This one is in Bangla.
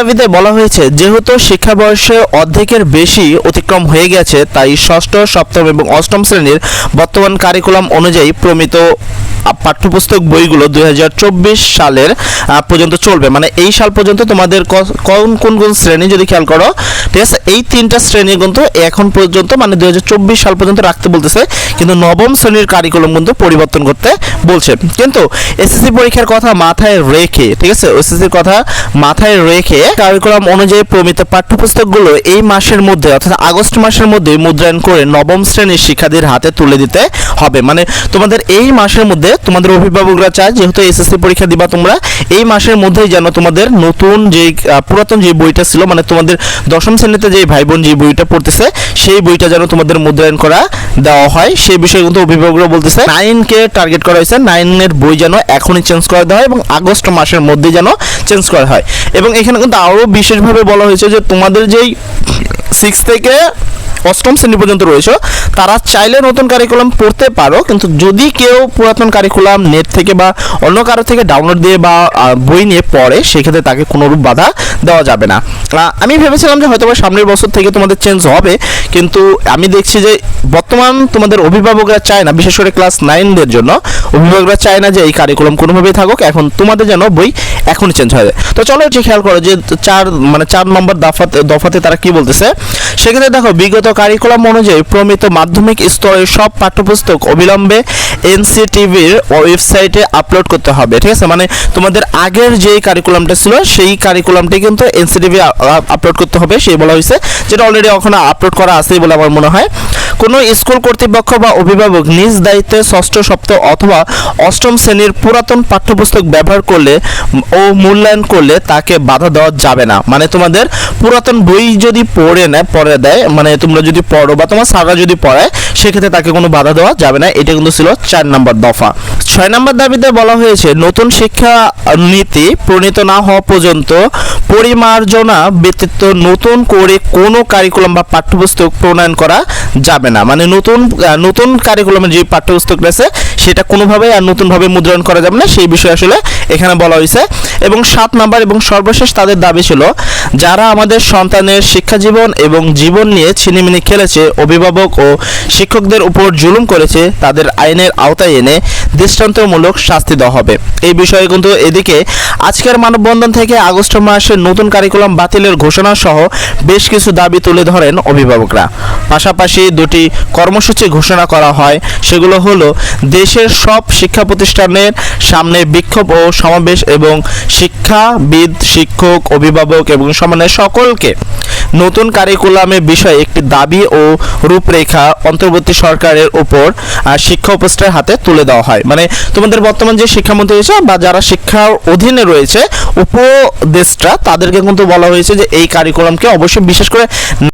দাবিতে বলা হয়েছে, যেহেতু শিক্ষা বয়সে অর্ধেকের বেশি অতিক্রম হয়ে গেছে, তাই ষষ্ঠ, সপ্তম এবং অষ্টম শ্রেণির বর্তমান কারিকুলাম অনুযায়ী প্রমিত পাঠ্যপুস্তক বইগুলো দু হাজার চব্বিশ সালের পর্যন্ত চলবে। মানে এই সাল পর্যন্ত তোমাদের কোন কোন কোন শ্রেণি যদি খেয়াল করো, ঠিক আছে? এই তিনটা শ্রেণি কিন্তু এখন পর্যন্ত মানে দুই হাজার চব্বিশ সাল পর্যন্ত রাখতে বলতেছে, কিন্তু নবম শ্রেণির কারিকুলাম কিন্তু পরিবর্তন করতে বলছে। কিন্তু এসএসসি পরীক্ষার কথা মাথায় রেখে, ঠিক আছে? এসএসসির কথা মাথায় রেখে কারিকুলাম অনুযায়ী প্রমিত পাঠ্যপুস্তকগুলো এই মাসের মধ্যে, অর্থাৎ আগস্ট মাসের মধ্যে মুদ্রায়ন করে নবম শ্রেণির শিক্ষার্থীর হাতে তুলে দিতে হবে। মানে তোমাদের এই মাসের মধ্যে তোমাদের অভিভাবকরা চায়, যেহেতু এসএসসি পরীক্ষা দিবা তোমরা, এই মাসের মধ্যেই যেন তোমাদের নতুন যে পুরাতন যে বইটা ছিল মানে তোমাদের দশম শ্রেণীতে যে ভাই বোন যে বইটা পড়তেছে, সেই বইটা যেন তোমাদের মুদ্রায়ন করা দেওয়া হয়। সেই বিষয়ে কিন্তু অভিভাবকরা বলতেছে, নাইনকে টার্গেট করা হয়েছে। নাইনের বই যেন এখনই চেঞ্জ করা দেওয়া হয় এবং আগস্ট মাসের মধ্যে যেন চেঞ্জ করা হয়। এবং এখানে কিন্তু আরও বিশেষভাবে বলা হয়েছে যে তোমাদের যেই সিক্স থেকে অষ্টম শ্রেণি পর্যন্ত রয়েছে। তারা চাইলে নতুন কারিকুলাম পড়তে পারো, কিন্তু যদি কেউ পুরাতন কারিকুলাম নেট থেকে বা অন্য কারও থেকে ডাউনলোড দিয়ে বা বই নিয়ে পড়ে, সেক্ষেত্রে তাকে কোনোরূপ বাধা দেওয়া যাবে না। আমি ভেবেছিলাম যে হয়তো সামনের বছর থেকে তোমাদের চেঞ্জ হবে, কিন্তু আমি দেখছি যে বর্তমান তোমাদের অভিভাবকরা চায় না, বিশেষ করে ক্লাস নাইনদের জন্য। অভিভাবকরা চায় না যে এই কারিকুলাম কোনোভাবেই থাকুক, এখন তোমাদের যেন বই এখনই চেঞ্জ হয়ে। যায় তো চলো যে খেয়াল করো যে চার মানে চার নম্বর দফাতে দফাতে তারা কি বলতেছে? সেক্ষেত্রে দেখো, বিগত কারিকুলাম অনুযায়ী প্রমিত মাধ্যমিক স্তরের সব পাঠ্যপুস্তক অবিলম্বে এনসিটিভির ওয়েবসাইটে আপলোড করতে হবে, ঠিক আছে? মানে তোমাদের আগের যে কারিকুলামটা ছিল, সেই কারিকুলামটি কিন্তু এনসিটিভি আপলোড করতে হবে, সেই বলা হয়েছে। যেটা অলরেডি ওখানে আপলোড করা আছে বলে আমার মনে হয়। কোনো স্কুল কর্তৃপক্ষ বা অভিভাবক নিজ দায়িত্বে ষষ্ঠ সপ্তম অথবা অষ্টম শ্রেণির পুরাতন পাঠ্যপুস্তক ব্যবহার করলে ও মূল্যায়ন করলে তাকে বাধা দেওয়া যাবে না। মানে তোমাদের পুরাতন বই যদি পড়ে নেয়, পড়ে দেয় মানে তোমরা যদি পড়ো বা তোমার সারা যদি পড়ায়, সেক্ষেত্রে তাকে কোনো বাধা দেওয়া যাবে না। এটা কিন্তু ছিল চার নম্বর দফা। ছয় নম্বর দাবিতে বলা হয়েছে, নতুন শিক্ষা নীতি প্রণীত না হওয়া পর্যন্ত পরিমার্জনা ব্যতীত নতুন করে কোনো কারিকুলাম বা পাঠ্যপুস্তক প্রণয়ন করা যাবে না। মানে নতুন নতুন কারিকুলামের যে পাঠ্যপুস্তক রয়েছে, সেটা কোনোভাবেই আর নতুনভাবে মুদ্রণ করা যাবে না। সেই বিষয়ে আসলে এখানে বলা হয়েছে। এবং সাত নাম্বার এবং সর্বশেষ তাদের দাবি ছিল যারা আমাদের সন্তানের শিক্ষা জীবন এবং জীবন নিয়ে ছিনিমিনি খেলেছে, অভিভাবক ও শিক্ষকদের উপর জুলুম করেছে, তাদের আইনের আওতায় এনে দৃষ্টান্তমূলক শাস্তি দেওয়া হবে। এই বিষয়ে কিন্তু এদিকে আজকের মানববন্ধন থেকে আগস্ট মাসের নতুন কারিকুলাম বাতিলের ঘোষণা সহ বেশ কিছু দাবি তুলে ধরেন অভিভাবকরা। পাশাপাশি দুটি কর্মসূচি ঘোষণা করা হয়, সেগুলো হলো দেশের সব শিক্ষা প্রতিষ্ঠানের সামনে বিক্ষোভ ও সমাবেশ এবং শিক্ষাবিদ, শিক্ষক, অভিভাবক এবং সমানের সকলকে নতুন কারিকুলামের বিষয়ে একটি দাবি ও রূপরেখা অন্তর্বর্তী সরকারের উপর শিক্ষা উপদেষ্টার হাতে তুলে দেওয়া হয়। মানে তোমাদের বর্তমান যে শিক্ষামন্ত্রী রয়েছে বা যারা শিক্ষার অধীনে রয়েছে, উপদেষ্টা, তাদেরকে কিন্তু বলা হয়েছে যে এই কারিকুলামকে অবশ্যই বিশেষ করে